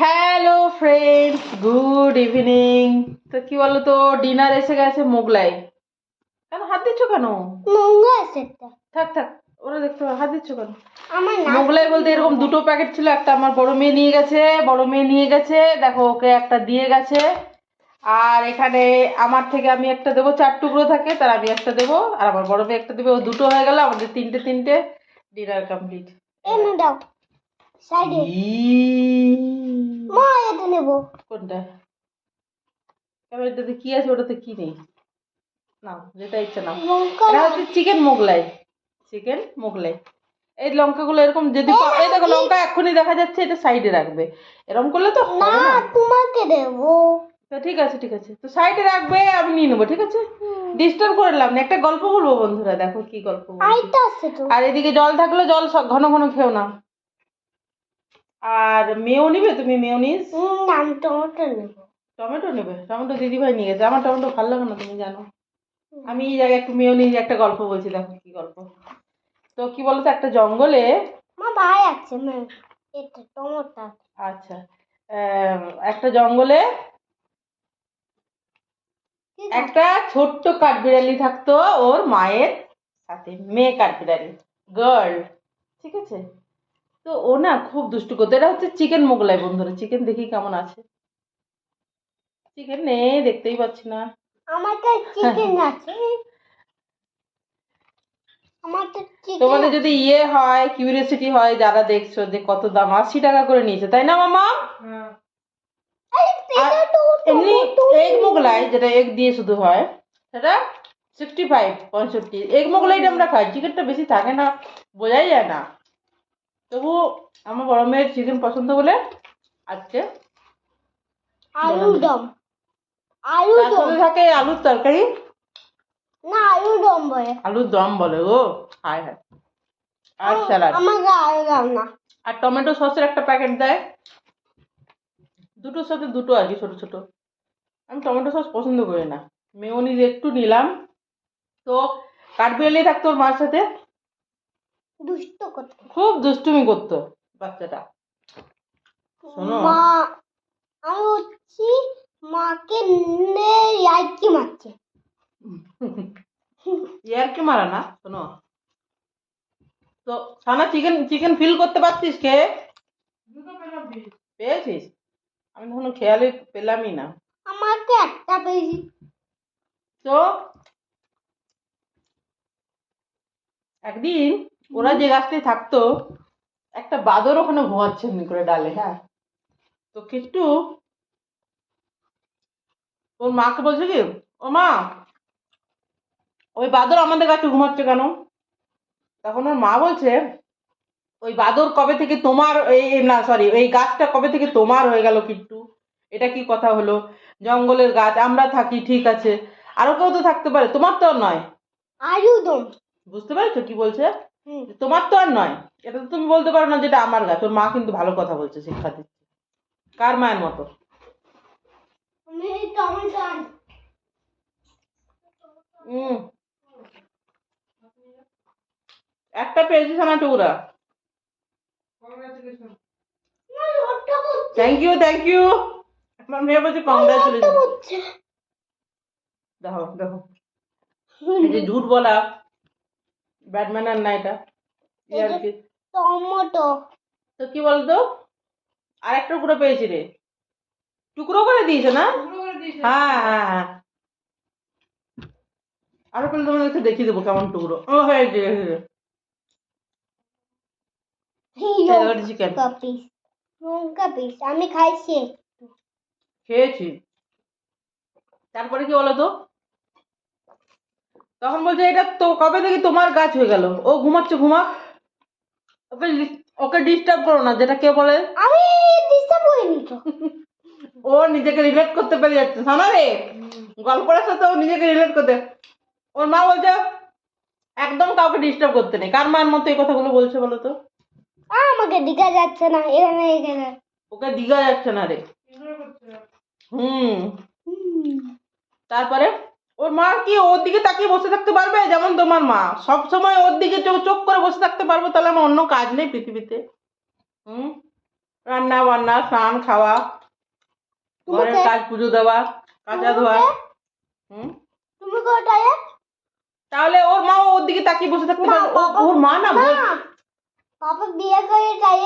Hello friends good evening তো কি বলো তো ডিনার এসে গেছে মোগলাই। কেন হাত দিচ্ছ কেন? থাক থাক ওরা দেখতে হাত দিচ্ছ কেন? মোগলাই বলতে এরকম দুটো প্যাকেট ছিল একটা আমার বড় মেয়ে নিয়ে গেছে বড় মেয়ে নিয়ে গেছে দেখো ওকে একটা দিয়ে গেছে। আর এখানে আমার থেকে আমি একটা দেবো চার টুকরো থাকে তার আমি একটা দেবো আর আমার বড় মেয়ে একটা দেবে ও দুটো হয়ে গেল আমাদের তিনটে তিনটে ডিনার কমপ্লিট দাও। সাইডে দেখো যাচ্ছে এটা সাইডে রাখবে এরকম করলে তো তোমাকে ঠিক আছে ঠিক আছে তো সাইডে রাখবে আমি নিয়ে নেব ঠিক আছে ডিস্টার্ব করলাম একটা গল্প বলব বন্ধুরা দেখো কি গল্প আর এদিকে জল থাকলে জল ঘন ঘন খেও না আর মেয়েও নিবে? তুমি মেয়োনিজ নাম টমেটো নেব। টমেটো নেবে? টমেটো দিদিভাই নিয়ে গেছে। আমার টমেটো ভালো লাগে না তুমি জানো। আমি এই জায়গায় একটু মেয়োনিজ একটা গল্প বলছি দেখো কি গল্প। তো কি বলতো একটা জঙ্গলে মা ভাই আছে এটা টমেটো আচ্ছা একটা জঙ্গলে একটা ছোট্ট কাঠবিড়ালি থাকতো ওর মায়ের সাথে মেয়ে কাঠবিড়ালি গার্ল ঠিক আছে? তো ও না খুব দুষ্টু করতো। এটা হচ্ছে চিকেন মোগলাই বন্ধুরা। চিকেন দেখি কেমন আছে। চিকেন নেই দেখতেই পাচ্ছি না। চিকেন আছে। তোমাদের যদি ইয়ে হয় কিউরিয়াসিটি হয় যারা দেখছ যে কত দাম আশি টাকা করে নিয়েছে তাই না মামা? এমনি এগ মোগলাই যেটা এগ দিয়ে শুধু হয় সেটা সিক্সটি ফাইভ পঁয়ষট্টি। এগ মোগলাইটা আমরা খাই চিকেনটা বেশি থাকে না বোঝাই যায় না। তবু আমার বড় মেয়ের চিকেন পছন্দ বলে আজকে আলু দম। আলু তার দম। থাকে আলুর তরকারি। না আলু দম বলে। আলুর দম বলে ও হায় হায়। আর স্যালাড। আমাকে আলু দম না। আর টমেটো সসের একটা প্যাকেট দেয়। দুটোর সাথে দুটো আর কি ছোটো ছোটো। আমি টমেটো সস পছন্দ করি না। মেয়নিজ একটু নিলাম। তো কাঠবিড়ালি থাকতো ওর মার সাথে। দুষ্ট খুব দুষ্টুমি করতো বাচ্চাটা। শোনো। মা আমি হচ্ছি মাকে ইয়ার্কি মারছে। ইয়ারকে মারা না শোনো। তো সানা চিকেন চিকেন ফিল করতে পারছিস কে? পেয়েছিস? আমি তখন খেয়ালে পেলামই না। আমাকে একটা পেয়েছি। তো একদিন ওরা যে গাছটায় থাকতো একটা বাদর ওখানে ঘুমাচ্ছে এমনি করে ডালে হ্যাঁ। তো কিট্টু ওর মাকে বলছে কি ও মা ওই বাদর আমাদের কাছে ঘুমাচ্ছে কেন? তখন ওর মা বলছে ওই বাদর কবে থেকে তোমার এই না সরি এই গাছটা কবে থেকে তোমার হয়ে গেল কিট্টু? এটা কি কথা হলো? জঙ্গলের গাছ আমরা থাকি ঠিক আছে। আরও কেউ তো থাকতে পারে তোমার তো আর নয়। বুঝতে পারছ কি বলছে? তোমার তো আর নয়। এটা তো তুমি বলতে পারো না যেটা আমার গাছ ওর মা কিন্তু ভালো কথা বলছে শিক্ষা দিচ্ছে কার মায়ের মতো? একটা পেয়েছি সানা টুকরা। থ্যাংক ইউ থ্যাংক ইউ আমার মেয়ে বলছে কংগ্রাচুলেশন দেখো দেখো। ঝুট বলা। ব্যাটম্যান আর না এটা কি টমেটো। তো কি বলতো? আর একটা টুকরো পেয়েছি রে। টুকরো করে দিয়েছে না? হ্যাঁ হ্যাঁ হ্যাঁ। আরও পেলে দেখিয়ে দেবো কেমন টুকরো। ও লঙ্কা পিস আমি খাইছি খেয়েছি। তারপরে কি বলো তো তখন বলছে এটা তো কবে থেকে তোমার গাছ হয়ে গেল? ও ঘুমাচ্ছে ঘুমাক। ওকে ওকে ডিস্টার্ব করো না যেটা কে বলে? আমি ডিস্টার্ব করিনি তো। ও নিজেকে রিলেট করতে পেরে যাচ্ছে। শোনা রে গল্পটার সাথে ও নিজেকে রিলেট করতে। ওর মা বলছে একদম কাউকে ডিস্টার্ব করতে নেই। কার মার মতো এই কথাগুলো বলছে বলো তো? আ, আমাকে দিঘা যাচ্ছে না এখানে এখানে। ওকে দিঘা যাচ্ছে না রে। হুম। হুম। তারপরে? ওর মা কি ওর দিকে তাকিয়ে বসে থাকতে পারবে? যেমন তোমার মা। সব সময় ওর দিকে চোখ চোখ করে বসে থাকতে পারব তাহলে আমার অন্য কাজ নেই পৃথিবীতে। হুম? রান্না বান্না স্নান খাওয়া ঘরের কাজ পুজো দেওয়া কাঁচা ধোয়া। হুম? তুমি কোথায় তাহলে ওর মা ওর দিকে তাকিয়ে বসে থাকতে না, পারে ও- ওর মা না না পাপা বিয়ে করে যায়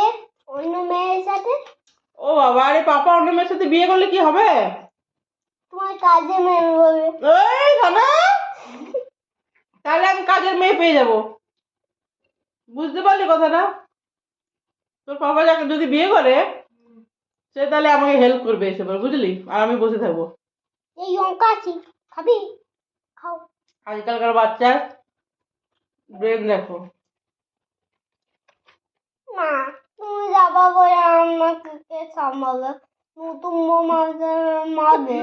অন্য মেয়ের সাথে? ও বাবা আরে পাপা অন্য মেয়ের সাথে বিয়ে করলে কি হবে? তোমার কাজে মেয়ে বলবে এই খানা তাহলে আমি কাজের মেয়ে পেয়ে যাব। বুঝতে পারলি কথাটা? তোর পাপা যাকে যদি বিয়ে করে সে তাহলে আমাকে হেল্প করবে এসে বুঝলি? আর আমি বসে থাকব। এই লঙ্কা আছে খাবি? খাও। আজকালকার বাচ্চার ব্রেন দেখো। না তুমি যাবা বলে আমাকে কে সামলাবে নতুন মাঝে মাঝে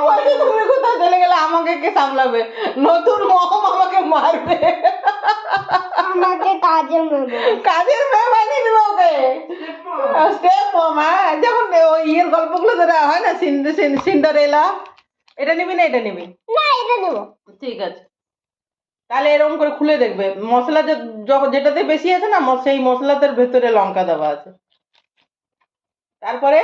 বলছি, তুমি কোথায় চলে গেলে? আমাকে কে সামলাবে? নতুন মম আমাকে মারবে। আমাকে কাজে মেয়ে কাজের মেয়ে বানিয়ে দেবে ওকে। স্টেপ মম হ্যাঁ যেমন ওই ইয়ের গল্পগুলো ধরে হয় না সিন্ডারেলা এটা নিবি না এটা নিবি? না এটা নেব। ঠিক আছে। তাহলে এরকম করে খুলে দেখবে। মশলা যে- যখন যেটাতে বেশি আছে না সেই মশলাটার ভেতরে লঙ্কা দেওয়া আছে। তারপরে?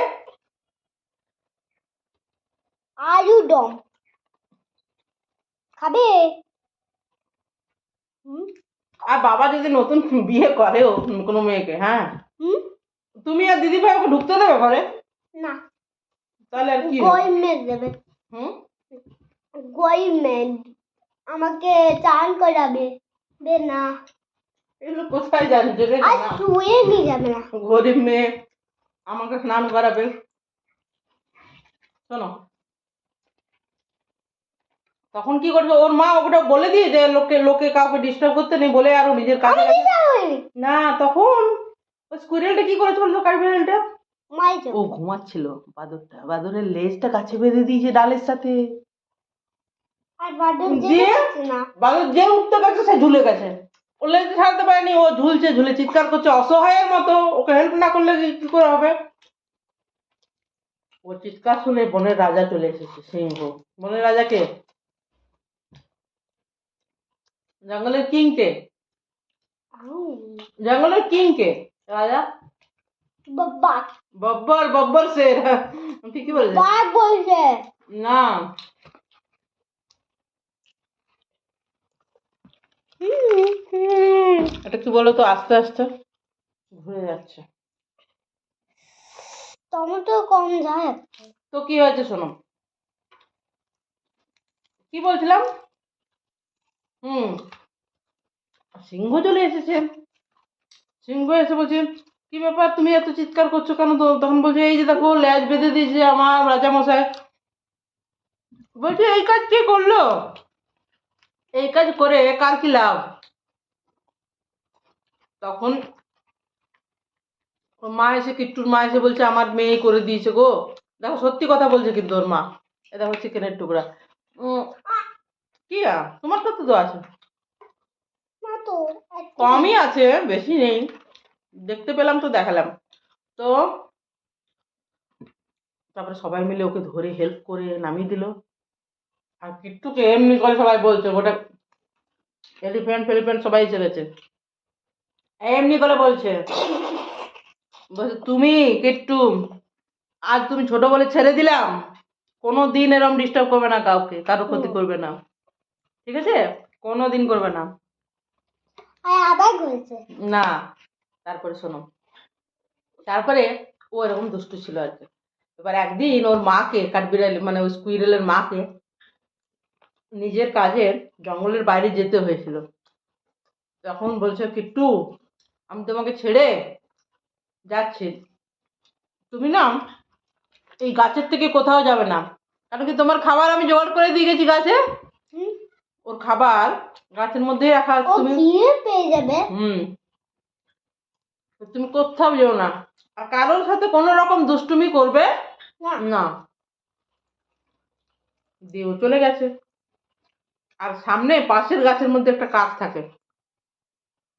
আলু দম খাবে আর বাবা যদি নতুন বিয়ে করেও কোনো মেয়েকে হ্যাঁ? তুমি আর দিদি ভাই ওকে ঢুকতে দেবে ঘরে? না। তাহলে আর কি দেবে। হুম? আমাকে চান করাবে। বে না। এগুলো কোথায় জানছে? রে আর শুয়ে নিয়ে যাবে না। গরিব মেয়ে। আমাকে স্নান করাবে শোনো। তখন কি করবে? ওর মা ওটা বলে দিয়ে যে লোকে লোকে কাউকে ডিস্টার্ব করতে নেই বলে আরও নিজের কাজে না তখন ওই স্কুইরেলটা কি লোকাল বিড়ালটা ও ঘুমাচ্ছিল বাদরটা বাদরের লেজটা কাছে বেঁধে দিয়েছে ডালের সাথে। আর? না। বাদর যে উঠতে গেছে সে ঝুলে গেছে। ও ছাড়তে পারেনি ও ঝুলছে ঝুলে চিৎকার করছে অসহায়ের মতো ওকে হেল্প না করলে কি করে হবে? ও চিৎকার শুনে বনের রাজা চলে এসেছে সিংহ। বনের রাজা কে? জঙ্গলের কিং? কে জঙ্গলের কিং কে? রাজা? বাবা বব্বর বব্বর শের ঠিকই বলছে। না হুম, হুম। এটা কি বলো তো আস্তে আস্তে। ঘুরে যাচ্ছে। টমেটো কম যায়। তো কি হয়েছে শোনো? কি বলছিলাম? হুম। সিংহ চলে এসেছে। সিংহ এসে বলছে কি ব্যাপার? তুমি এত চিৎকার করছ কেন তো? তখন বলছে এই যে দেখো ল্যাজ বেঁধে দিয়েছে আমার রাজা মশাই বলছে এই কাজ কে করল? এই কাজ করে কার কি লাভ? তখন ওর মা এসে কিট্টুর মা এসে বলছে আমার মেয়ে করে দিয়েছে গো। দেখো সত্যি কথা বলছে কিন্তু ওর মা। এ দেখো চিকেনের টুকরা। কি তোমার কত তো আছে? কমই আছে বেশি নেই। দেখতে পেলাম তো দেখালাম। তো তারপরে সবাই মিলে ওকে ধরে হেল্প করে নামিয়ে দিল। আর কিট্টুকে এমনি করে সবাই বলছে ওটা এলিফ্যান্ট ফেলিফ্যান্ট সবাই গেছে এমনি করে বলছে। বলছে তুমি কিট্টু আজ তুমি ছোট বলে ছেড়ে দিলাম। কোনো দিন এরম ডিস্টার্ব করবে না কাউকে কারও ক্ষতি করবে না। ঠিক আছে? কোনো দিন করবে না। আবার না তারপরে শোনো। তারপরে ও এরকম দুষ্টু ছিল আর কি। এবার একদিন ওর মাকে কাঠবিড়াল মানে ওই স্কুইরেলের মাকে নিজের কাজে জঙ্গলের বাইরে যেতে হয়েছিল। তখন বলছে কিট্টু আমি তোমাকে ছেড়ে যাচ্ছি। তুমি না এই গাছের থেকে কোথাও যাবে না। কারণ কি তোমার খাবার আমি জোগাড় করে দিয়ে গেছি গাছে? ওর খাবার গাছের মধ্যেই রাখা তুমি পেয়ে যাবে। হুম। তুমি কোথাও যেও না। আর কারোর সাথে কোনো রকম দুষ্টুমি করবে না। না। দিয়েও চলে গেছে। আর সামনে পাশের গাছের মধ্যে একটা কাক থাকে।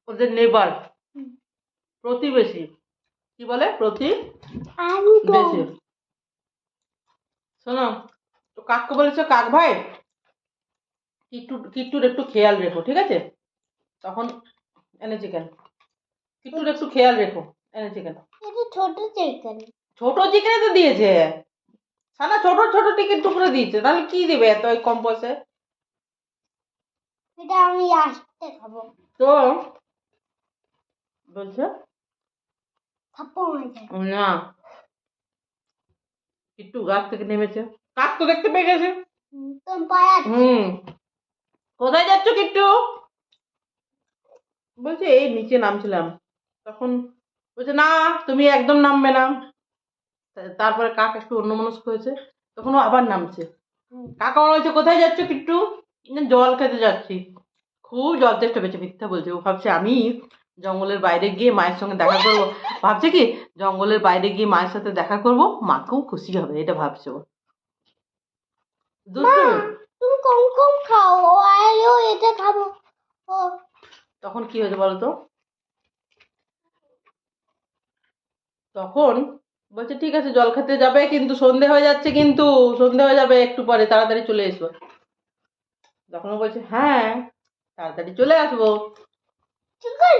ওদের নেবার প্রতিবেশী। কি বলে? প্রতি শোনো তো কাককে বলেছে কাক ভাই কিট্টু কিট্টুর একটু খেয়াল রেখো ঠিক আছে? তখন এনেছি কেন কিট্টুর একটু খেয়াল রেখো এনেছে কেন ছোট চিকেন। ছোট চিকেনে তো দিয়েছে। সানা ছোট ছোট টিকিট টুকরো দিয়েছে। তাহলে কি দেবে এত কম পয়সায়? আমি আসতে খাব। তো? বলছে? না। একটু গাছ থেকে নেমেছে। কাক তো দেখতে পেয়ে গেছে। হুম কোথায় যাচ্ছ কিট্টু বলছে এই নিচে নামছিলাম। তখন বলছে না তুমি একদম নামবে না। তারপরে কাক একটু অন্যমনস্ক হয়েছে। তখন ও আবার নামছে। কাকা বলছে কোথায় যাচ্ছ কিট্টু "না, জল খেতে যাচ্ছি। খুব জল চেষ্টা পেয়েছে মিথ্যা বলছে। ও ভাবছে আমি জঙ্গলের বাইরে গিয়ে মায়ের সঙ্গে দেখা করব। ভাবছে কি জঙ্গলের বাইরে গিয়ে মায়ের সাথে দেখা করব? মাকেও খুশি হবে এটা ভাবছে ও। তুমি কম কম খাও এটা খাব। ও। তখন কি হয়েছে বলতো? তখন বলছে ঠিক আছে জল খেতে যাবে কিন্তু সন্ধে হয়ে যাচ্ছে কিন্তু সন্ধে হয়ে যাবে একটু পরে তাড়াতাড়ি চলে এসো। তখন ও বলছে হ্যাঁ তাড়াতাড়ি চলে আসব। চিকেন?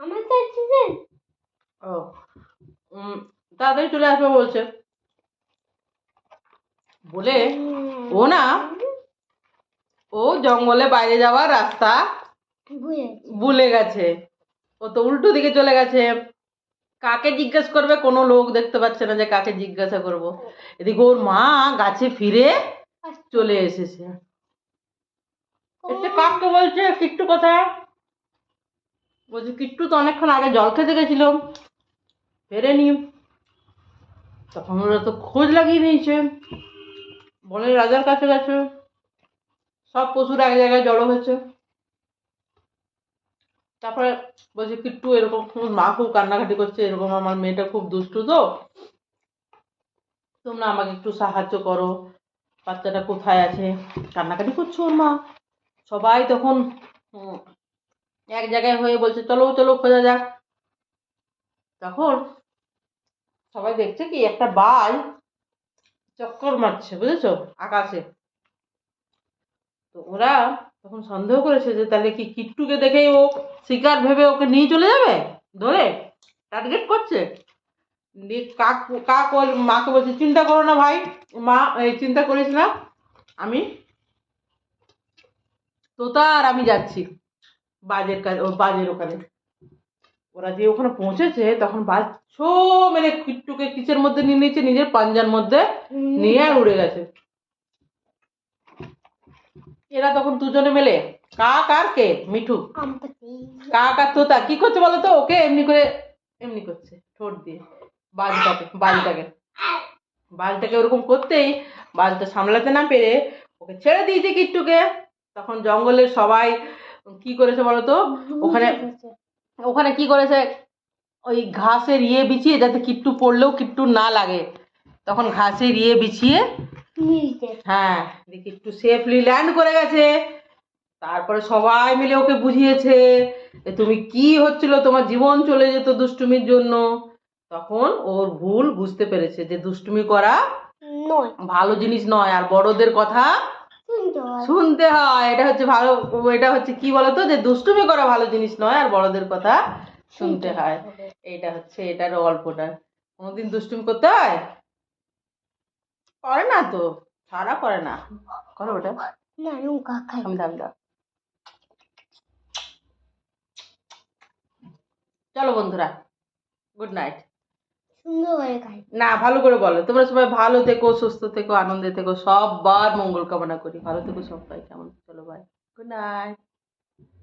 আমার তো চিকেন? ও তাড়াতাড়ি চলে আসব বলছে। বলে ও না ও জঙ্গলে বাইরে যাওয়ার রাস্তা ভুলে গেছে। ও তো উল্টো দিকে চলে গেছে। কাকে জিজ্ঞেস করবে কোনো লোক দেখতে পাচ্ছে না যে কাকে জিজ্ঞাসা করব। এদিকে ওর মা গাছে ফিরে চলে এসেছে। এসে কাককে বলছে কিট্টু কোথায়? বলছে কিট্টু তো অনেকক্ষণ আগে জল খেতে গেছিল। ফেরেনি তখন ওরা তো খোঁজ লাগিয়ে নিয়েছে। বনের রাজার কাছে গেছে। সব পশুরা এক জায়গায় জড়ো হয়েছে। তারপরে বলছে কিট্টু এরকম মা খুব কান্নাকাটি করছে এরকম আমার মেয়েটা খুব দুষ্টু তো। তোমরা আমাকে একটু সাহায্য করো। বাচ্চাটা কোথায় আছে? কান্নাকাটি করছে ওর মা? সবাই তখন এক জায়গায় হয়ে বলছে, চলো চলো, খোঁজা যাক। তখন সবাই দেখছে কি, একটা বাল চক্কর মারছে, বুঝেছ? আকাশে। তো ওরা তখন সন্দেহ করেছে যে, তাহলে কি কিট্টুকে দেখেই ও শিকার ভেবে ওকে নিয়ে চলে যাবে? ধরে? টার্গেট করছে? দিয়ে কাক কাক ওর মাকে বলছে চিন্তা করো না ভাই মা চিন্তা করিস না আমি তোতা আর আমি যাচ্ছি বাজের কাছে ও বাজের ওখানে। ওরা যে ওখানে পৌঁছেছে তখন বাজ ছো মেরে কিট্টুকে কিচের মধ্যে নিয়ে নিয়েছে নিজের পাঞ্জার মধ্যে নিয়ে আর উড়ে গেছে। এরা তখন দুজনে মিলে কাক আর কে? মিঠু। কাক আর তোতা। কি করছে বলো তো? ওকে এমনি করে এমনি করছে ঠোঁট দিয়ে। বাজটাকে বাজটাকে বাজটাকে ওরকম করতেই বাজটা সামলাতে না পেরে ওকে ছেড়ে দিয়েছে কিট্টুকে। তখন জঙ্গলের সবাই কি করেছে বলো তো ওখানে ওখানে কি করেছে? ওই ঘাসের ইয়ে বিছিয়ে যাতে কিট্টু পড়লেও কিট্টু না লাগে। তখন ঘাসের ইয়ে বিছিয়ে হ্যাঁ দেখি একটু সেফলি ল্যান্ড করে গেছে। তারপরে সবাই মিলে ওকে বুঝিয়েছে তুমি কি হচ্ছিল? তোমার জীবন চলে যেত দুষ্টুমির জন্য। তখন ওর ভুল বুঝতে পেরেছে যে দুষ্টুমি করা নয়। ভালো জিনিস নয় আর বড়দের কথা শুনতে হয়। এটা হচ্ছে ভালো এটা হচ্ছে কি বলতো? যে দুষ্টুমি করা ভালো জিনিস নয় আর বড়দের কথা শুনতে হয়। এইটা হচ্ছে এটার অল্পটা। কোনোদিন দুষ্টুমি করতে হয়? করে না তো সারা করে না। করো ওটা। আমি দাম দাও। চলো বন্ধুরা গুড নাইট। না, ভালো করে বলো। তোমরা সবাই ভালো থেকো, সুস্থ থেকো, আনন্দে থেকো, সববার মঙ্গল কামনা করি। ভালো থেকো সবাই, কেমন? চলো বাই গুড নাইট